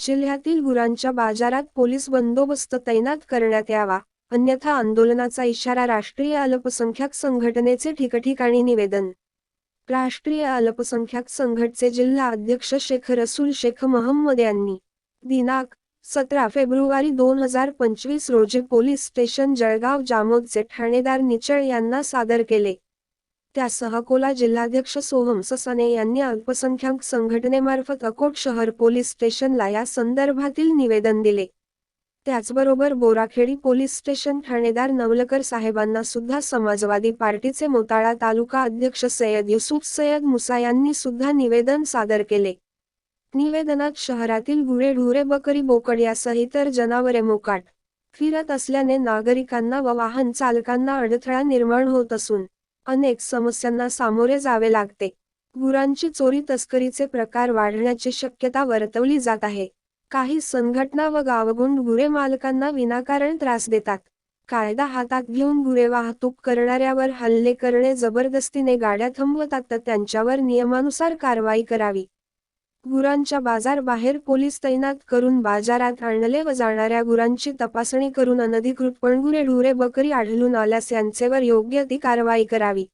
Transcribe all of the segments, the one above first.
जिल्ह्यातील गुरांच्या बाजारात पोलीस बंदोबस्त तैनात करण्यात यावा अन्यथा आंदोलनाचा इशारा राष्ट्रीय अल्पसंख्याक संघटनेचे ठिकठिकाणी निवेदन. राष्ट्रीय अल्पसंख्याक संघटचे जिल्हा अध्यक्ष शेख रसूल शेख महम्मद यांनी दिनांक सतरा फेब्रुवारी दोन हजार पंचवीस रोजी पोलीस स्टेशन जळगाव जामोदचे ठाणेदार निचळ यांना सादर केले. त्यासह अकोला जिल्हाध्यक्ष सोहम ससाने यांनी अल्पसंख्याक संघटनेमार्फत अकोट शहर पोलीस स्टेशनला या संदर्भातील निवेदन दिले. त्याचबरोबर बोराखेडी पोलीस स्टेशन ठाणेदार नवलकर साहेबांना सुद्धा समाजवादी पार्टीचे मोताळा तालुका अध्यक्ष सय्यद युसुफ सय्यद मुसा यांनी सुद्धा निवेदन सादर केले. निवेदनात शहरातील गुरे ढुरे बकरी बोकड यासह इतर जनावरे मोकाट फिरत असल्याने नागरिकांना व वाहन चालकांना अडथळा निर्माण होत असून अनेक समस्यांना सामोरे जावे लागते. गुरांची चोरी तस्करीचे प्रकार वाढण्याची शक्यता वर्तवली जात आहे. काही संघटना व गावगुंड गुरे मालकांना विनाकारण त्रास देतात. कायदा हातात घेऊन गुरे वाहतूक करणाऱ्यावर हल्ले करणे जबरदस्तीने गाड्या थांबवतात तर त्यांच्यावर नियमानुसार कारवाई करावी. गुरांच्या बाजार बाहेर पोलीस तैनात करून बाजारात आणले व जाणाऱ्या गुरांची तपासणी करून अनधिकृत पणगुरे ढुरे बकरी आढळून आल्यास यांचेवर योग्य ती कारवाई करावी.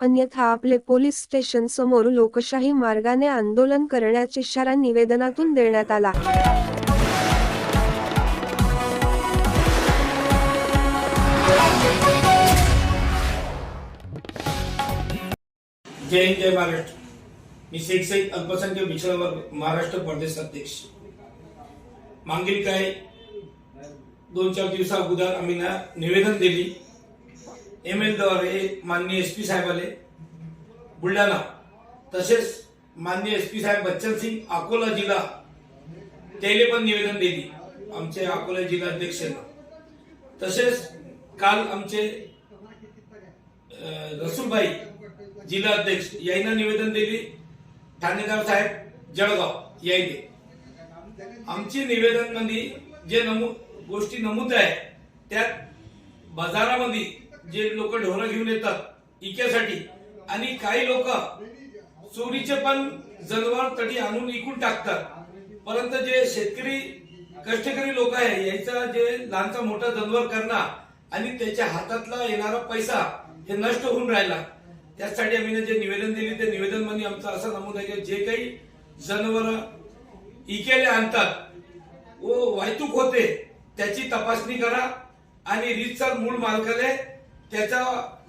अन्यथा आपले पोलीस स्टेशन समोर लोकशाही मार्गाने आंदोलन करण्याचा इशारा निवेदनातून देण्यात आला. जय जय महाराष्ट्र. मी शेख सईद अल्पसंख्य पिछड़ा वर्ग महाराष्ट्र प्रदेश अध्यक्ष. मागील काय दोन चार दिवसा अगोदर आम्ही ना निवेदन दिली. एम एलद्वारे माननीय एस पी साहेबाले. बुलढाणा. तसेच माननीय एस पी साहेब बच्चन सिंग अकोला जिल्हा. त्याला पण निवेदन दिली. आमचे अकोला जिल्हा अध्यक्ष. तसेच काल आमचे रसूलभाई जिल्हा अध्यक्ष यांना निवेदन दिली. ठाणेदार साहेब जळगाव यायले. आमची निवेदनमध्ये जे नमूद गोष्टी नमूद आहे त्यात बाजारामध्ये जे लोक ढोरं घेऊन येतात इक्यासाठी आणि काही लोक चोरीचे पण जनावर तटी आणून इकून टाकतात. परंतु जे शेतकरी कष्टकरी लोक आहे याचा जे लहानचा मोठा जनावर करणं आणि त्याच्या हातातला येणारा पैसा हे नष्ट होऊन राहिला. त्यासाठी आम्ही जे निवेदन दिले ते निवेदनमध्ये आमचं असं नमूद आहे की जे काही जनावर इकेले आणतात व वाहतूक होते त्याची तपासणी करा आणि रीतसर मूळ मालकाले त्याचा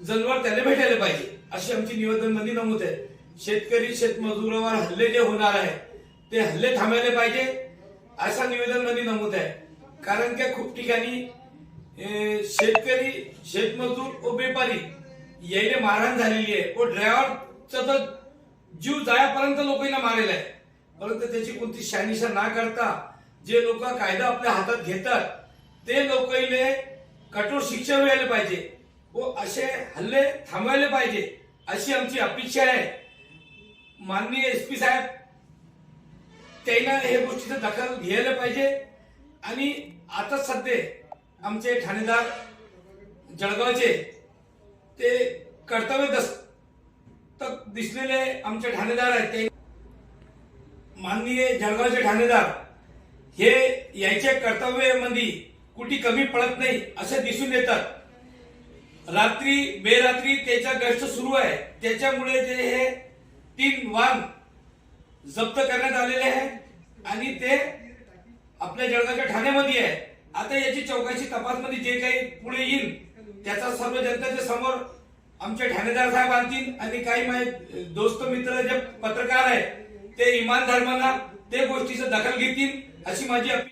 जनावर त्याला भेटायला पाहिजे अशी आमची निवेदनमध्ये नमूद आहे. शेतकरी शेतमजुरावर हल्ले जे होणार आहे ते हल्ले थांबायला पाहिजे असा निवेदनमध्ये नमूद आहे. कारण की खूप ठिकाणी शेतकरी शेतमजूर व व्यापारी यायले मारहाण झालेली आहे. व ड्रायव्हरचा तर जीव जायापर्यंत लोकांना मारेल आहे. परंतु त्याची कोणती शहानिशा ना करता जे लोक कायदा आपल्या हातात घेतात ते लोकांना कठोर शिक्षा मिळायला पाहिजे. व असे हल्ले थांबवायला पाहिजे अशी आमची अपेक्षा आहे. माननीय एस पी साहेब त्यांना हे गोष्टीचं दखल घ्यायला पाहिजे. आणि आता सध्या आमचे ठाणेदार जळगावचे ते कर्तव्य दस्तक दिसलेले आमचे ठाणेदार आहेत ते माननीय जळगावचे ठाणेदार. हे याच्या कर्तव्यामध्ये कुठे कमी पडत नाही असे दिसून येतात. रात्री बेरात्री त्याचा गस्त सुरू आहे. त्याच्यामुळे जे हे तीन वाहन जप्त करण्यात आलेले आहे आणि ते आपल्या जळगावच्या ठाण्यामध्ये आहे. आता याची चौकशी तपासमध्ये जे काही पुढे येईल त्याचा सर्व जनतेच्या समोर आमचे ठाणेदार साहेब आणतील आणि काही माझे दोस्त मित्र जे पत्रकार आहेत ते इमान धर्माना ते गोष्टीचं दखल घेतील अशी माझी अपेक्षा